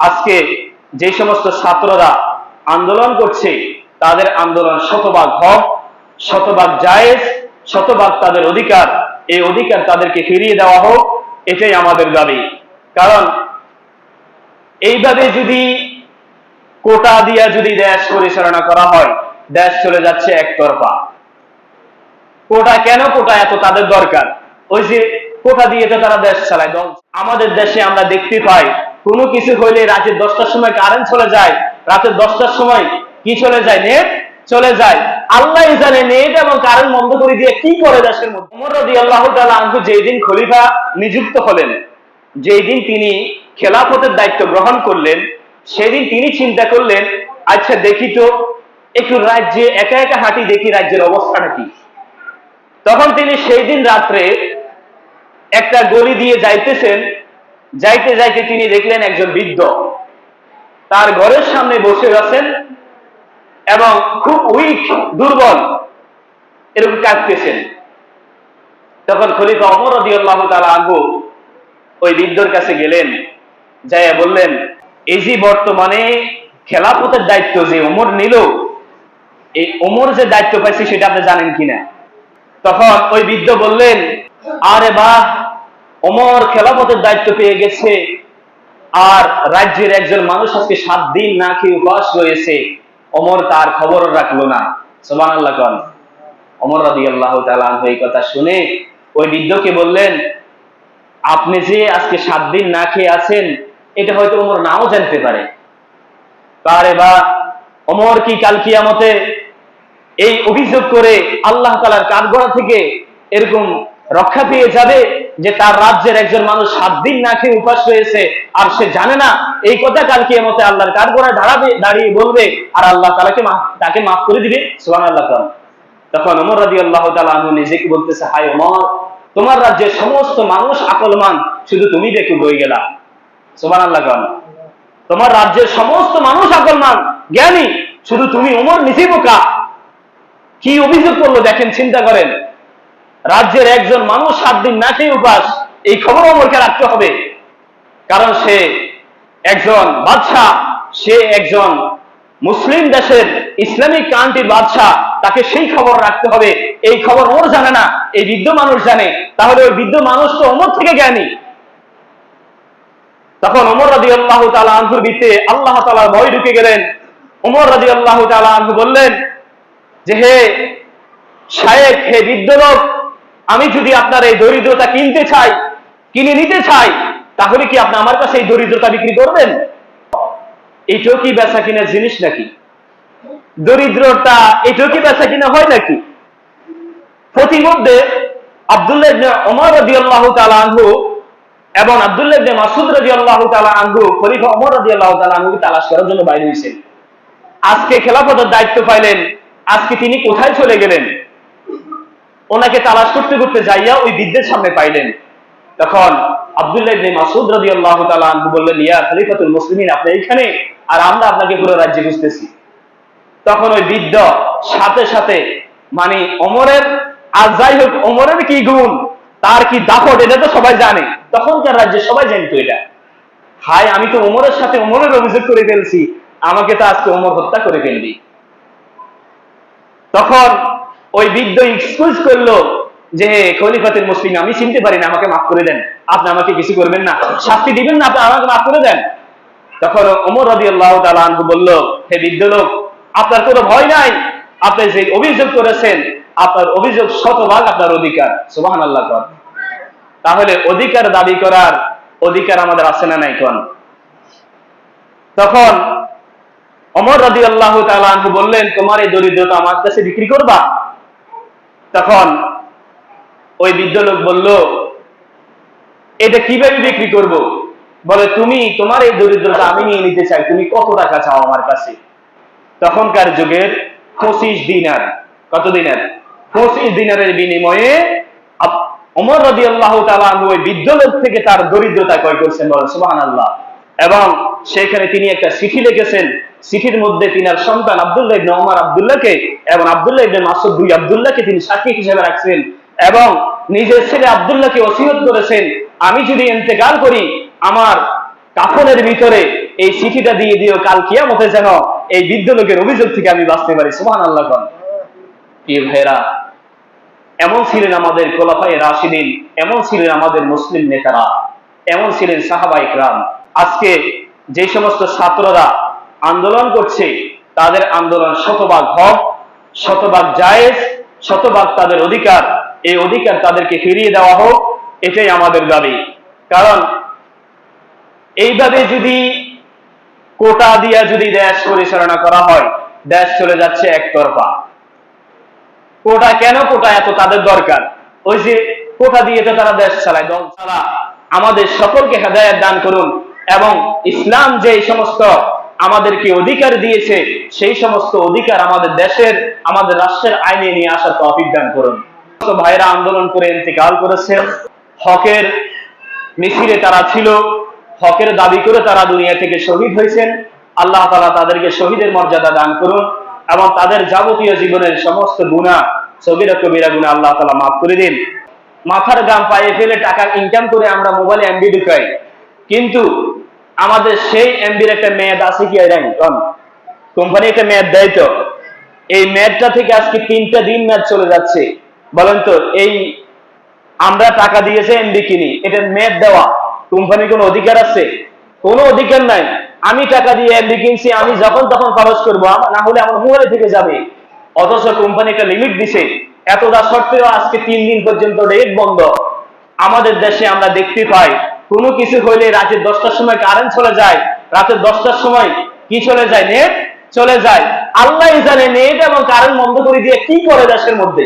আজকে যে সমস্ত ছাত্ররা আন্দোলন করছে, তাদের আন্দোলন শতভাগ হক, শতভাগ জায়েজ, শতভাগ তাদের অধিকার। এই অধিকার তাদেরকে ফিরিয়ে দেওয়া হোক, এটাই আমাদের দাবি। কারণ এইভাবে যদি কোটা দিয়া যদি দেশ পরিচালনা করা হয়, দেশ চলে যাচ্ছে একতরফা। কোটা কেন কোটা এত তাদের দরকার? ওই যে কোটা দিয়ে তো তারা দেশ চালায়। দল আমাদের দেশে আমরা দেখতে পাই কোনো কিছু হইলে রাতের দশটার সময় কারেন্ট চলে যায়, রাতের দশটার সময় কি চলে যায়? নেট চলে যায়। আল্লাহ জানে নেট এবং কারেন্ট বন্ধ করে দিয়ে কি করে দেশের মধ্যে? উমর তাআলা আনহু যেই দিন খলিফা নিযুক্ত হলেন, যেই দিন তিনি খেলাফতের দায়িত্ব গ্রহণ করলেন, সেদিন তিনি চিন্তা করলেন আচ্ছা দেখি তো, একটু রাজ্যে একা একা হাঁটি, দেখি রাজ্যের অবস্থাটা কি। তখন তিনি সেই দিন রাত্রে একটা গলি দিয়ে যাইতেছেন যাইতে যাইতে তিনি দেখলেন একজন বৃদ্ধ। তার ঘরের সামনে বসে আছেন এবং খুব উইক দুর্বল, এরকম কাঁদতেছেন। তখন খলিফা অমর রদিয়াল্লাহু তাআলা আনহু ওই বৃদ্ধর কাছে গেলেন, যাইয়া বললেন, এই যে বর্তমানে খেলাফতের দায়িত্ব যে ওমর নিল, এই ওমর যে দায়িত্ব পাইছে সেটা আপনি জানেন কিনা? তখন ওই বৃদ্ধ বললেন, আরে বাহ ওমর খেলাফতের দায়িত্ব পেয়ে গেছে। আর রাজ্যের একজন মানুষ আজকে সাত দিন না খেয়ে উপবাস রয়েছে অমর তার খবর রাখল না। সোমান আল্লাহ কন অমর রাদি আল্লাহ এই কথা শুনে ওই বৃদ্ধকে বললেন, আপনি যে আজকে সাত দিন না খেয়ে আছেন, এটা হয়তো অমর নাও জানতে পারে। কারে বা অমর কি কাল কিয়ামতে এই অভিযোগ করে আল্লাহ তালার কাঠগড়া থেকে এরকম রক্ষা পেয়ে যাবে? যে তার রাজ্যের একজন মানুষ সাত দিন না খেয়ে উপাস রয়েছে, আর সে জানে না, এই কথা কাল কিয়ামতে আল্লাহর কাঠগড়ায় দাঁড়াবে, দাঁড়িয়ে বলবে, আর আল্লাহ তালাকে তাকে মাফ করে দিবে সোহান আল্লাহ খান তখন অমর রাজি আল্লাহ তালু নিজেকে বলতেছে হাই অমর তোমার রাজ্যের সমস্ত মানুষ আকলমান, শুধু তুমি দেখে বই গেলা। সোমান আল্লাহ খান তোমার রাজ্যের সমস্ত মানুষ আকলমান, জ্ঞানী, শুধু তুমি ওমর নিজে বোকা। কি অভিযোগ করল, দেখেন, চিন্তা করেন। রাজ্যের একজন মানুষ সাত দিন না খেয়ে উপাস, এই খবর অমরকে রাখতে হবে। কারণ সে একজন বাদশাহ, সে একজন মুসলিম দেশের ইসলামিক কান্ট্রির বাদশাহ, তাকে সেই খবর রাখতে হবে। এই খবর ওর জানে না, এই বৃদ্ধ মানুষ জানে। তাহলে ওই বৃদ্ধ মানুষ তো অমর থেকে জ্ঞানী। তখন ওমর রাজি আল্লাহ তালা আনহুর ভিত্তে আল্লাহ তালার ভয় ঢুকে গেলেন। ওমর রাজি আল্লাহ তালা আনহু বললেন যে, হে শায়েক হে বৃদ্ধ লোক আমি যদি আপনার এই দরিদ্রতা কিনতে চাই, কিনে নিতে চাই, তাহলে কি আপনি আমার কাছে এই দরিদ্রতা বিক্রি করবেন? এটাও কি বেচা কিনার জিনিস নাকি? দরিদ্রতা, এটাও কি বেচা কিনা হয় নাকি? প্রতিমধ্যে আব্দুল্লাহ রাদিয়াল্লাহু আনহু এবং আব্দুল্লাহ মাসুদ রাদিয়াল্লাহু তাআলা আনহু, খলিফা ওমর রাদিয়াল্লাহু তাআলা আনহুকে তালাশ করার জন্য বাইরে হয়েছেন। আজকে খেলাফতের দায়িত্ব পাইলেন। আজকে তিনি কোথায় চলে গেলেন? ওনাকে তালাশ করতে করতে যাইয়া ওই বৃদ্ধের সামনে পাইলেন। তখন আব্দুল্লাহ মাসুদ রাদিয়াল্লাহু তাআলা আনহু বললেন, ইয়া খলিফাতুল মুসলিমিন, আপনি আর আমরা আপনাকে পুরো রাজ্যে তখন ওই বৃদ্ধ সাথে সাথে মানে আর যাই হোক কি গুণ, তার কি দাপট, এটা তো সবাই জানে। তখনকার রাজ্যে সবাই জানতো এটা। আমি তো ওমরের সাথে ওমরের অভিযোগ করে ফেলছি, আমাকে তো আজকে ওমর হত্যা করে ফেলবি। তখন ওই বৃদ্ধ এক্সকিউজ করল যে, খলিফাতুল মুসলিম, আমি চিনতে পারি না, আমাকে মাফ করে দেন। আপনি আমাকে কিছু করবেন না। শাস্তি দিবেন না, আপনি আমাকে মাফ করে দেন। তখন ওমর রাজি আল্লাহ তালু বলল, হে বৃদ্ধ লোক, আপনার কোনো ভয় নাই। আপনি যে অভিযোগ করেছেন, আপনার অভিযোগ শতভাগ আপনার অধিকার। সুবাহান আল্লাহ কর। তাহলে অধিকার দাবি করার অধিকার আমাদের আছে না নাই কোন? তখন অমর রাজি আল্লাহ তালু বললেন, তোমার এই দরিদ্রতা আমার কাছে বিক্রি করবা? তখন ওই বৃদ্ধ লোক বলল, এটা কীভাবে বিক্রি করব? বলে, তুমি তোমার এই দরিদ্রতা আমি নিয়ে নিতে চাই, তুমি কত টাকা চাও আমার কাছে? তখনকার যুগের পঁচিশ দিনার, কত দিনার? পঁচিশ দিনারের বিনিময়ে ওমর রাজি আল্লাহ ওই বৃদ্ধ লোক থেকে তার দরিদ্রতা ক্রয় করছেন বলেন সুবাহ আল্লাহ এবং সেখানে তিনি একটা চিঠি লিখেছেন। চিঠির মধ্যে তিনার সন্তান আব্দুল্লাহ ইবনে ওমর আব্দুল্লাহকে এবং আব্দুল্লাহ ইবনে মাসুদ দুই আব্দুল্লাহকে তিনি সাক্ষী হিসেবে রাখছেন এবং নিজের ছেলে আব্দুল্লাহকে ওসিয়ত করেছেন। আমি যদি ইন্তেকাল করি, আমার কাফনের ভিতরে এই চিঠিটা দিয়ে দিও, কাল কিয়ামতে যেন এই বৃদ্ধ লোকের অভিযোগ থেকে আমি বাঁচতে পারি। সুমান আল্লাহ খান কি ভাইরা এমন ছিলেন আমাদের কোলাফাই রাশিদিন, এমন ছিলেন আমাদের মুসলিম নেতারা, এমন ছিলেন সাহাবা ইকরাম আজকে যে সমস্ত ছাত্ররা আন্দোলন করছে, তাদের আন্দোলন শতভাগ হক, শতভাগ জায়েজ, শতভাগ তাদের অধিকার। এই অধিকার তাদেরকে ফিরিয়ে দেওয়া হোক, এটাই আমাদের দাবি। কারণ এইভাবে যদি কোটা দিয়া যদি দেশ পরিচালনা করা হয়, দেশ চলে যাচ্ছে একতরফা। কোটা কেন কোটা? এত তাদের দরকার। ওই যে কোটা দিয়ে তো তারা দেশ চালায়, দল চালা আমাদের সকলকে হেদায়ত দান করুন। এবং ইসলাম যে সমস্ত আমাদেরকে অধিকার দিয়েছে, সেই সমস্ত অধিকার আমাদের দেশের, আমাদের রাষ্ট্রের আইনে নিয়ে আসার তৌফিক দান করুন। ভাইরা আন্দোলন করে ইন্তেকাল করেছে। হকের মিছিলে তারা ছিল। হকের দাবি করে তারা দুনিয়া থেকে শহীদ হয়েছেন। আল্লাহ তালা তাদেরকে শহীদের মর্যাদা দান করুন এবং তাদের যাবতীয় জীবনের সমস্ত গুণা সবিরা কবিরা গুণা আল্লাহ তালা মাফ করে দিন। মাথার গাম পায়ে ফেলে টাকা ইনকাম করে আমরা মোবাইলে এমবি ঢুকাই কিন্তু আমাদের সেই এমবির একটা মেয়াদ আছে কি কোম্পানি একটা মেয়াদ দেয় তো। এই মেয়াদটা থেকে আজকে তিনটা দিন মেয়াদ চলে যাচ্ছে। বলেন তো, এই আমরা টাকা দিয়েছে এমবি কিনি এটার মেয়াদ দেওয়া। কোম্পানির কোনো অধিকার আছে? কোনো অধিকার নাই। আমি টাকা দিয়ে এমবি কিনছি, আমি যখন তখন খরচ করব। না হলে আমার মোবাইলে থেকে যাবে। অথচ কোম্পানি একটা লিমিট দিছে। এতটা সত্ত্বেও আজকে তিন দিন পর্যন্ত রেট বন্ধ। আমাদের দেশে আমরা দেখতে পাই কোনো কিছু হইলে রাতে দশটার সময় কারেন্ট চলে যায়, রাতে দশটার সময় কি চলে যায়? নেট চলে যায়। আল্লাহ জানে নেট এবং কারেন্ট বন্ধ করে দিয়ে কি করে দেশের মধ্যে?